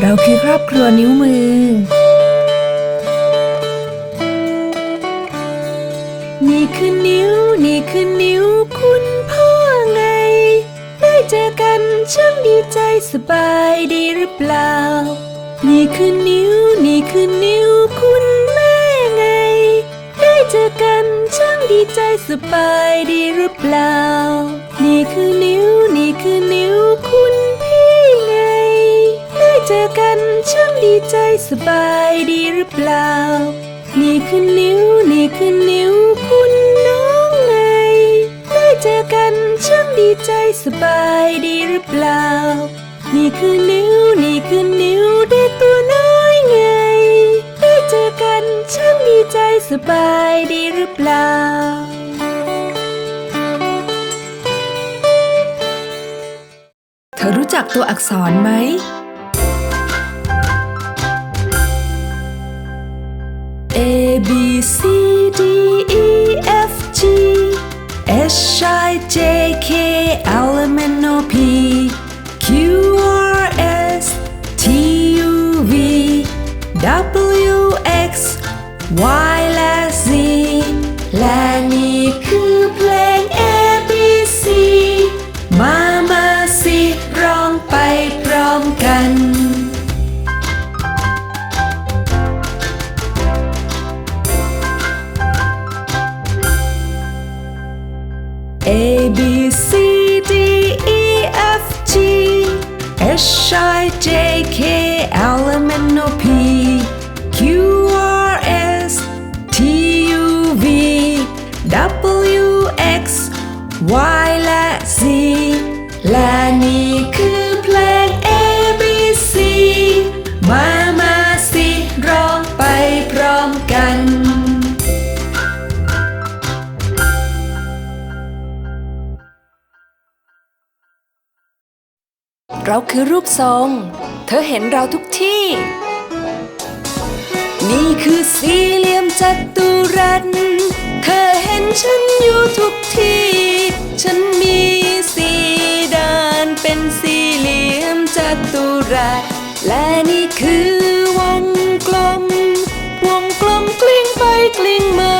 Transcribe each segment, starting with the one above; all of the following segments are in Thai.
เราคือครอบครัวนิ้วมือ นี่คือนิ้ว นี่คือนิ้วคุณพ่อไง ได้เจอกันช่างดีใจสบายดีหรือเปล่า นี่คือนิ้ว นี่คือนิ้วคุณแม่ไง ได้เจอกันช่างดีใจสบายดีหรือเปล่า นี่คือนิ้ว เจอกันช่างดีใจสบายดีหรือเปล่า นี่คือนิ้ว นี่คือนิ้วคุณน้องไง ได้เจอกันช่างดีใจสบายดีหรือเปล่า นี่คือนิ้ว นี่คือนิ้วเด็กตัวน้อยไง ได้เจอกันช่างดีใจสบายดีหรือเปล่าเธอรู้จักตัวอักษรไหม B C D E F G H I J K L M N O P Q R S T U V W X Y และ Z และนี่คือเพลง A B C มา มาสิร้องไปพร้อมกัน เราคือรูปทรง เธอเห็นเราทุกที่ นี่คือสี่เหลี่ยมจัตุรัส เธอเห็นฉันอยู่ทุกที่ ฉันมีสี่ด้านเป็นสี่เหลี่ยมจัตุรัส และนี่คือวงกลม วงกลมกลิ้งไปกลิ้งมา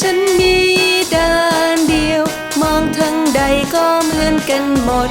ฉันมีด้านเดียว มองทางใดก็เหมือนกันหมด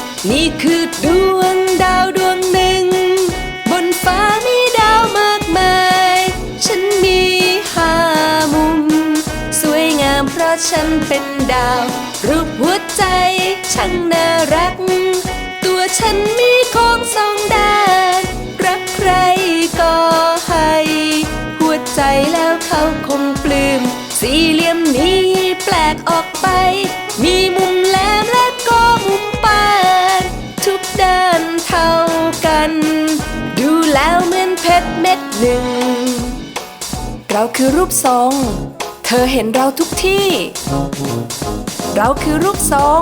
นี่คือดวงดาวดวงหนึ่ง บนฟ้ามีดาวมากมาย ฉันมีห้ามุม สวยงามเพราะฉันเป็นดาว รูปหัวใจช่างน่ารัก ตัวฉันมีโค้งสองด้าน รักใครก็ให้ หัวใจแล้วเขาคงปลื้มสี่เหลี่ยมนี้แปลกออกไป มี แล้วเหมือนเพชรเม็ดหนึ่ง เราคือรูปทรง เธอเห็นเราทุกที่ เราคือรูปทรง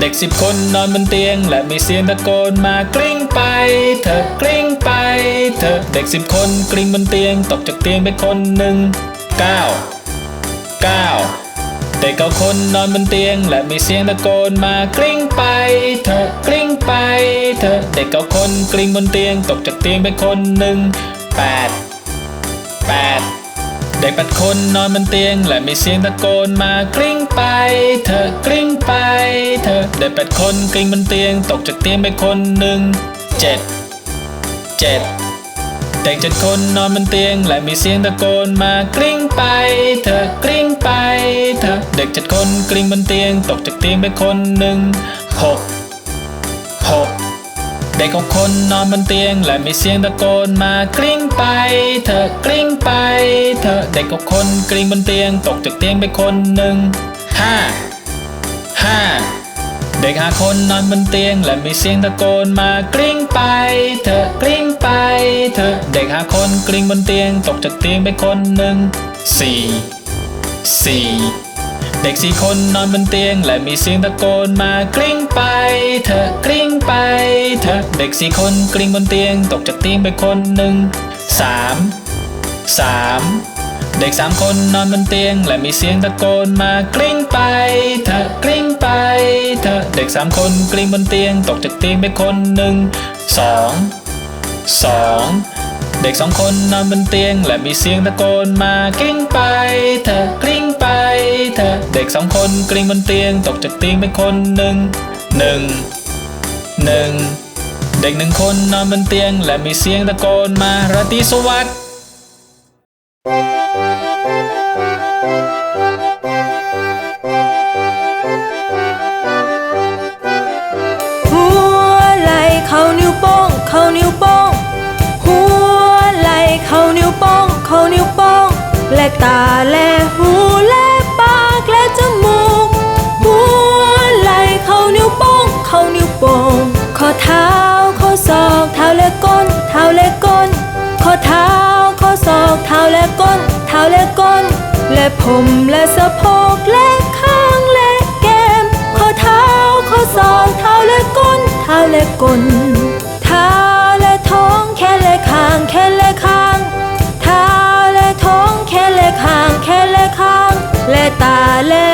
เด็กสิบคนนอนบนเตียง และมีเสียงตะโกนมากลิ้ง ไปเธอกลิ้งไปเธอเด็กสิบคนกลิ้งบนเตียงตกจากเตียงไปคนหนึ่งเก้าเก้าเด็กเก้าคนนอนบนเตียง และมีเสียงตะโกนมากลิ้งไป เธอกลิ้งไป เธอเด็กเก้าคนกลิ้งบนเตียง ตกจากเตียงไปคนหนึ่งแปดแปดเด็กแปดคนนอนบนเตียง และมีเสียงตะโกนมากลิ้งไป เธอกลิ้งไป เธอเด็กแปดคนกลิ้งบนเตียง ตกจากเตียงไปคนหนึ่ง เจ็ดเจ็ดเด็กเจ็ดคนนอนบนเตียง และมีเสียงตะโกนมากลิ้งไป เธอกลิ้งไป เธอเด็กเจ็ดคนกลิ้งบนเตียง ตกจากเตียงไปคนหนึ่งหกหกเด็กหกคนนอนบนเตียง และมีเสียงตะโกนมากลิ้งไป เธอกลิ้งไป เธอเด็กหกคนกลิ้งบนเตียง ตกจากเตียงไปคนหนึ่งห้าห้า เด็กห้าคนนอนบนเตียง และมีเสียงตะโกนมากลิ้งไป เธอกลิ้งไป เธอเด็กห้าคนกลิ้งบนเตียง ตกจากเตียงไปคนหนึ่งสี่สี่เด็กสี่คนนอนบนเตียง และมีเสียงตะโกนมากลิ้งไป เธอกลิ้งไป เธอเด็กสี่คนกลิ้งบนเตียง ตกจากเตียงไปคนหนึ่งสามสาม เด็กสามคนนอนบนเตียง และมีเสียงตะโกนมากลิ้งไป เธอกลิ้งไป เธอเด็กสามคนกลิ้งบนเตียง ตกจากเตียงไปคนหนึ่งสองสองเด็กสองคนนอนบนเตียง และมีเสียงตะโกนมากลิ้งไป เธอกลิ้งไป เธอเด็กสองคนกลิ้งบนเตียง ตกจากเตียงไปคนหนึ่งหนึ่งหนึ่งเด็กหนึ่งคนนอนบนเตียง และมีเสียงตะโกนมาราตรีสวัสดิ์ ตาและหูและปากและจมูก หัวไหล่เข้านิ้วโป้งเข้านิ้วโป้งข้อเท้าข้อศอกเท้าและก้น เท้าและก้น ข้อเท้าข้อศอกเท้าและก้น เท้าและก้น และผมและสะโพกและข้างและแก้ม ข้อเท้าข้อศอกเท้าและก้น เท้าและก้น ต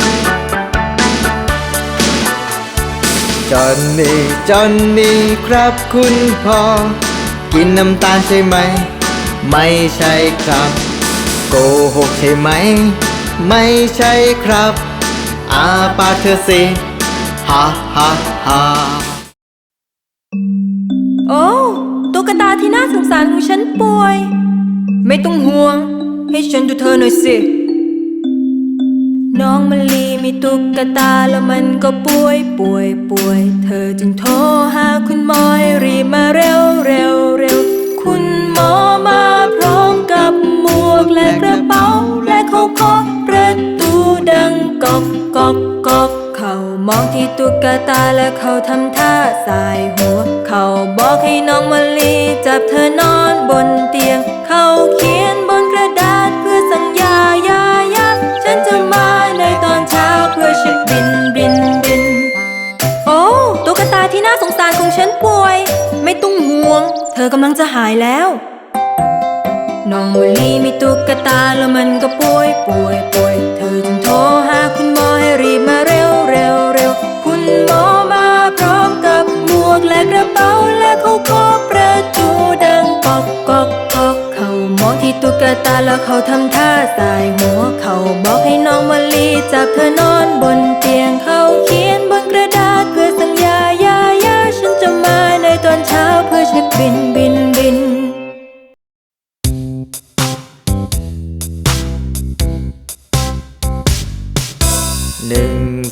จอนนี่จอนนี่ครับคุณพ่อ กินน้ำตาลใช่ไหม ไม่ใช่ครับ โกหกใช่ไหม ไม่ใช่ครับ อาปาเธอสิฮ่าฮ่าฮ่าโอ้ตุ๊กตาที่น่าสงสารของฉันป่วย ไม่ต้องห่วง ให้ฉันดูเธอหน่อยสิ น้องมะลีมีตุ๊กตาแล้วมันก็ป่วยป่วยป่วย เธอจึงโทรหาคุณหมอให้รีบมาเร็วเร็วเร็ว คุณหมอมาพร้อมกับหมวกและกระเป๋า และเขาเคาะประตูดังกอกกอกกอกเขามองที่ตุ๊กตาและเขาทำท่าสายหัว เขาบอกให้น้องมะลีจับเธอนอนบนเตียง อกำลังจะหายแล้ว น้องมูลีมีตุ๊กตาแล้วมันก็ป่วยป่วยป่วย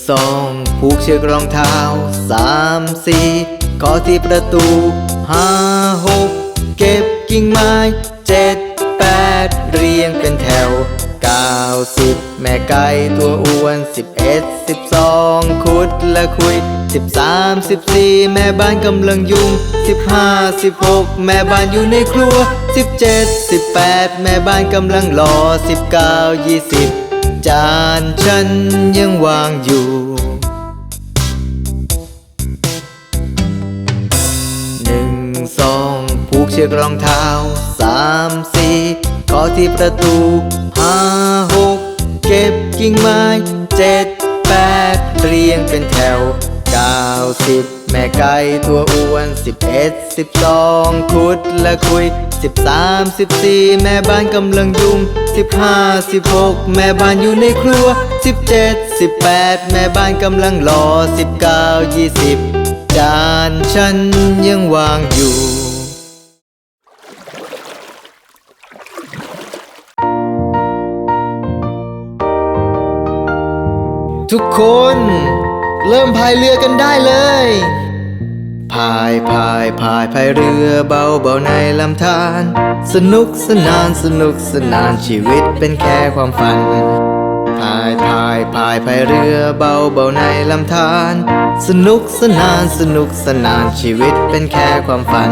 สองผูกเชือกรองเท้าสามสี่ขอที่ประตูห้าหกเก็บกิ่งไม้เจ็ดแปดเรียงเป็นแถวเก้าสิบแม่ไก่ตัวอ้วนสิบเอ็ดสิบสองคุดและคุยสิบสามสิบสี่แม่บ้านกำลังยุ่งสิบห้าสิบหกแม่บ้านอยู่ในครัวสิบเจ็ดสิบแปดแม่บ้านกำลังรอสิบเก้ายี่สิบ จานฉันยังวางอยู่ หนึ่งสองผูกเชือกรองเท้าสามสี่ขอที่ประตูห้าหกเก็บกิ่งไม้เจ็ดแปดเรียงเป็นแถวเก้าสิบแม่ไก่ตัวอ้วนสิบเอ็ดสิบสองคุดและคุย สิบสามสิบสี่แม่บ้านกำลังยุ่งสิบห้าสิบหกแม่บ้านอยู่ในครัวสิบเจ็ดสิบแปดแม่บ้านกำลังรอสิบเก้ายี่สิบจานฉันยังวางอยู่ทุกคน เริ่มพายเรือกันได้เลย พายพายพายพายเรือเบาเบาในลำธารสนุกสนานสนุกสนานชีวิตเป็นแค่ความฝันพายพายพายพายเรือเบาเบาในลำธารสนุกสนานสนุกสนานชีวิตเป็นแค่ความฝัน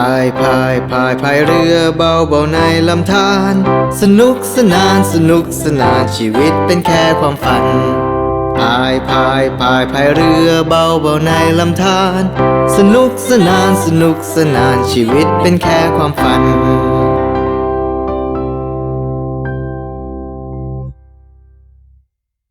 ายพายพายพายเรือเบาเบาในลำธารสนุกสนานสนุกสนานชีวิตเป็นแค่ความฝันพายพายพายพายเรือเบาเบาในลำธารสนุกสนานสนุกสนานชีวิตเป็นแค่ความฝัน